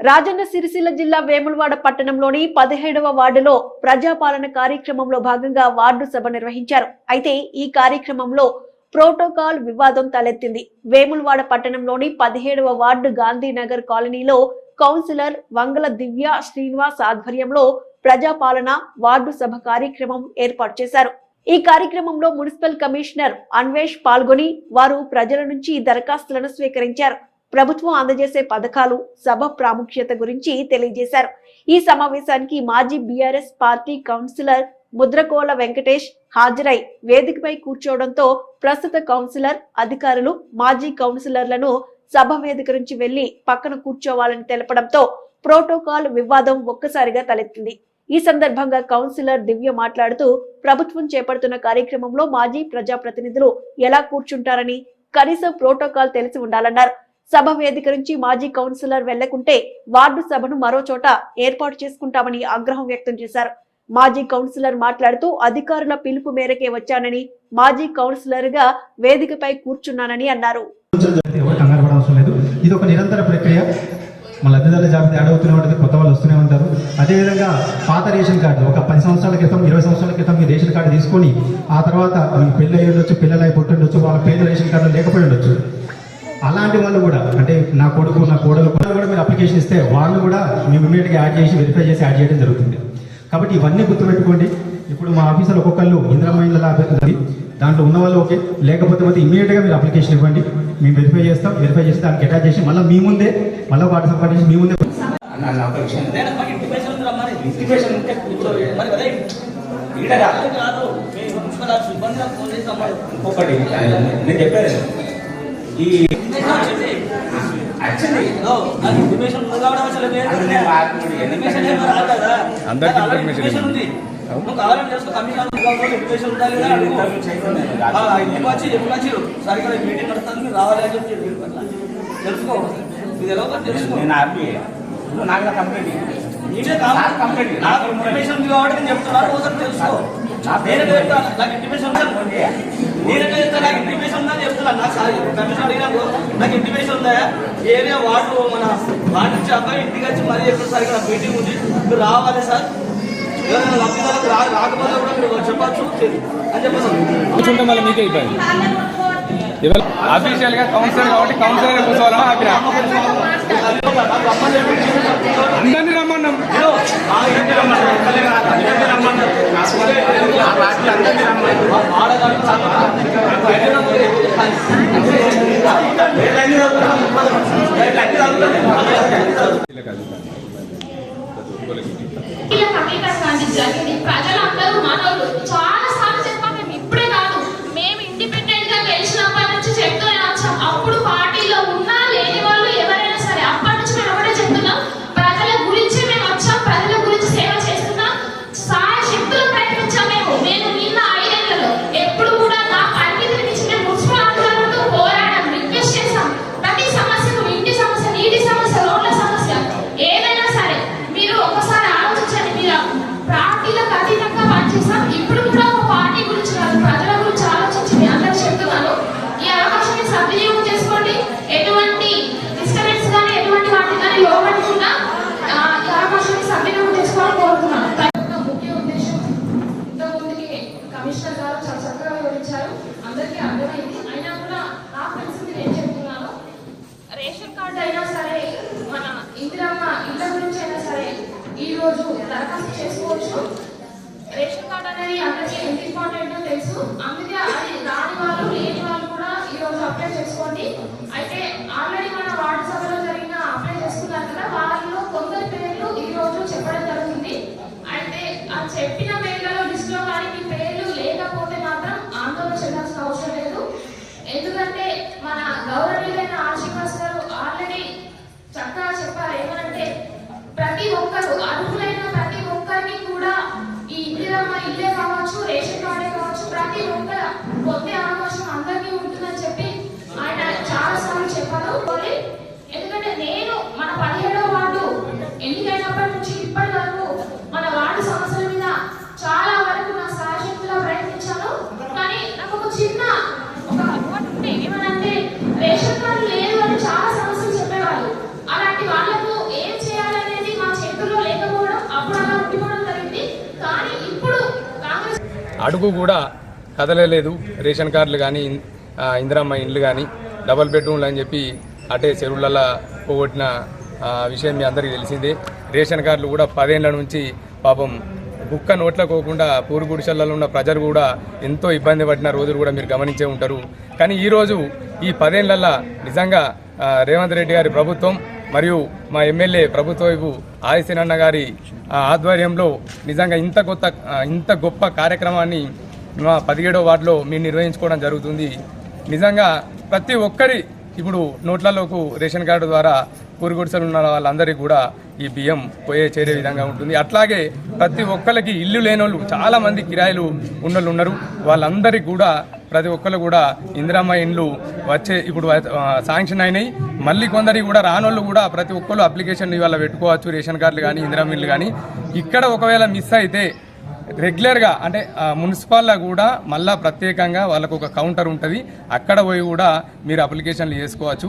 రాజన్న సిరిసిల్ల జిల్లా వేములవాడ పట్టణంలోని పదిహేడవ వార్డులో ప్రజాపాలన కార్యక్రమంలో భాగంగా వార్డు సభ నిర్వహించారు. అయితే ఈ కార్యక్రమంలో ప్రోటోకాల్ వివాదం తలెత్తింది. వేములవాడ పట్టణంలోని పదిహేడవ వార్డు గాంధీనగర్ కాలనీలో కౌన్సిలర్ వంగల దివ్య శ్రీనివాస్ ఆధ్వర్యంలో ప్రజాపాలన వార్డు సభ కార్యక్రమం ఏర్పాటు చేశారు. ఈ కార్యక్రమంలో మున్సిపల్ కమిషనర్ అన్వేష్ పాల్గొని వారు ప్రజల నుంచి దరఖాస్తులను స్వీకరించారు. ప్రభుత్వం అందజేసే పథకాలు సభ ప్రాముఖ్యత గురించి తెలియజేశారు. ఈ సమావేశానికి మాజీ BRS party councillor Mudrakola Venkatesh హాజరై వేదికపై కూర్చోవడంతో ప్రస్తుత కౌన్సిలర్ అధికారులు మాజీ కౌన్సిలర్లను సభ వేదిక నుంచి వెళ్ళి పక్కన కూర్చోవాలని తెలపడంతో ప్రోటోకాల్ వివాదం ఒక్కసారిగా తలెత్తింది. ఈ సందర్భంగా కౌన్సిలర్ దివ్య మాట్లాడుతూ ప్రభుత్వం చేపడుతున్న కార్యక్రమంలో మాజీ ప్రజాప్రతినిధులు ఎలా కూర్చుంటారని కనీసం ప్రోటోకాల్ తెలిసి ఉండాలన్నారు. సభ వేదిక నుంచి మాజీ కౌన్సిలర్ వెళ్ళకుంటే వార్డు సభను మరో చోట ఏర్పాటు చేసుకుంటామని ఆగ్రహం వ్యక్తం చేశారు. మాజీ కౌన్సిలర్ మాట్లాడుతూ అధికారుల పిలుపు మేరకే వచ్చానని మాజీ కౌన్సిలర్గా వేదికపై కూర్చున్నానని అన్నారు. ఇది ఒక నిరంతర ప్రక్రియ. మన లబ్ధిదారుల జాబితా యాడ్ అవుతూనే ఉంటుంది కొత్త వాళ్ళు వస్తూనే ఉంటారు. అదేవిధంగా పాత రేషన్ కార్డు ఒక పది సంవత్సరాల క్రితం ఇరవై సంవత్సరాల క్రితం మీ రేషన్ కార్డు తీసుకొని ఆ తర్వాత మీ పెళ్ళి అయ్యి ఉండొచ్చు పిల్లలు అయి పుట్టి ఉండొచ్చు వాళ్ళ పేరు రేషన్ కార్డు లేకపోయి ఉండొచ్చు. అలాంటి వాళ్ళు కూడా అంటే నా కొడుకు నా కోడలు కూడా కూడా మీరు అప్లికేషన్ ఇస్తే వాళ్ళు కూడా మేము ఇమీడియట్గా యాడ్ చేసి వెరిఫై చేసి యాడ్ చేయడం జరుగుతుంది. కాబట్టి ఇవన్నీ గుర్తుపెట్టుకోండి. ఇప్పుడు మా ఆఫీసర్ ఒక్కొక్కళ్ళు అభ్యర్థి దాంట్లో ఉన్న వాళ్ళు ఓకే. లేకపోతే పోతే ఇమీడియట్గా మీరు అప్లికేషన్ ఇవ్వండి. మేము వెరిఫై చేస్తాం. వెరిఫై చేసి దానికి అటాచ్ చేసి మళ్ళీ మీ ముందే మళ్ళీ వాట్సాప్ చేసి మీ ముందే. మీ ఇంకొకటి నేను చెప్పాను. ఈ. అందరికీ ఇంటిమేషన్ ఉంది. నువ్వు కావాలని చేసుకో కమిషన్ కావాలి ఇంటిమేషన్ ఉందా లేదా అడుగు. ఆ, ఇంటికి వచ్చి ఎప్పుడు వచ్చారు సరే ఇక్కడ మీటింగ్ నడుస్తుంది మీరు రావాలి అని చెప్పి. తెలుసుకో. ఇది ఎలా తెలుసుకో. నేను నువ్వు నాకు నా కంప్లైంట్ నీకే. నాకు కంప్లైంట్ నాకు ఇంటిమేషన్ ఉంది కాబట్టి నేను చెప్తున్నాను ఒకసారి తెలుసుకో. ఎట్లా చెప్తాను? నాకు ఇంటిమేషన్ ఉందా. నేను ఎట్లా చెప్తాను? నాకు ఇంటిమేషన్ ఉందని చెప్తున్నాను నాకు కమిషన్ అడిగినాకు నాకు ఇంటిమేషన్ ఉందా? ఏరియా వార్డు మన వార్డు నుంచి అబ్బాయి ఇంటికి వచ్చి మరీ ఎప్పుడు సార్ ఇక్కడ మీటింగ్ ఉంది? మీరు రావాలి సార్. ఎవరైనా లబ్ధిదారులకు రా రాకపోతే కూడా మీరు చెప్పచ్చు. అని చెప్పేసి మళ్ళీ మీకే ఇబ్బంది అఫీషియల్గా కౌన్సిలర్ కాబట్టి కౌన్సిలర్ కూర్చోవాలని ఆపిన అందరినీ రమ్మన్నాం. ஆடகாலும் சாப்பிட்டு రేషన్ అందరికీ ఎంత ఇంపార్టెంట్ తెలుసు. అందుకే అది రాని వాళ్ళు లేని వాళ్ళు అడుగు కూడా కదలలేదు. రేషన్ కార్డులు కానీ ఇందిరమ్మ ఇండ్లు కానీ డబల్ బెడ్రూమ్లు అని చెప్పి అటే చెరువులలో పోగొట్టిన విషయం మీ అందరికీ తెలిసిందే. రేషన్ కార్డులు కూడా పదేళ్ళ నుంచి పాపం కుక్క నోట్ల పోకుండా పూరు గుడిసెలలో ఉన్న ప్రజలు కూడా ఎంతో ఇబ్బంది పడిన రోజులు కూడా మీరు గమనించే ఉంటారు. కానీ ఈరోజు ఈ పదేళ్ళలో నిజంగా రేవంత్ రెడ్డి గారి ప్రభుత్వం మరియు మా ఎమ్మెల్యే ప్రభుత్వ వైపు ఆదిశీనన్న గారి ఆ, ఆధ్వర్యంలో నిజంగా ఇంత కొత్త ఇంత గొప్ప కార్యక్రమాన్ని మా పదిహేడో వార్డులో మేము నిర్వహించుకోవడం జరుగుతుంది. నిజంగా ప్రతి ఒక్కరి ఇప్పుడు నోట్లలోకు రేషన్ కార్డు ద్వారా కూరుగుడిసలు ఉన్న వాళ్ళందరికీ కూడా ఈ బియ్యం పోయే చేరే విధంగా ఉంటుంది. అట్లాగే ప్రతి ఒక్కరికి ఇల్లు లేనోళ్ళు వాళ్ళు చాలామంది కిరాయిలు ఉన్నోళ్ళు ఉన్నారు. వాళ్ళందరికీ కూడా ప్రతి ఒక్కరు కూడా ఇందిరామ్మ ఇండ్లు వచ్చే ఇప్పుడు శాంక్షన్ అయినాయి. మళ్ళీ కొందరికి కూడా రానోళ్ళు కూడా ప్రతి ఒక్కరు అప్లికేషన్ ఇవాళ పెట్టుకోవచ్చు రేషన్ కార్డులు కానీ ఇందిరా మిల్లు కానీ. ఇక్కడ ఒకవేళ మిస్ అయితే రెగ్యులర్గా అంటే మున్సిపాల్లో కూడా మళ్ళా ప్రత్యేకంగా వాళ్ళకు ఒక కౌంటర్ ఉంటుంది. అక్కడ పోయి కూడా మీరు అప్లికేషన్లు చేసుకోవచ్చు.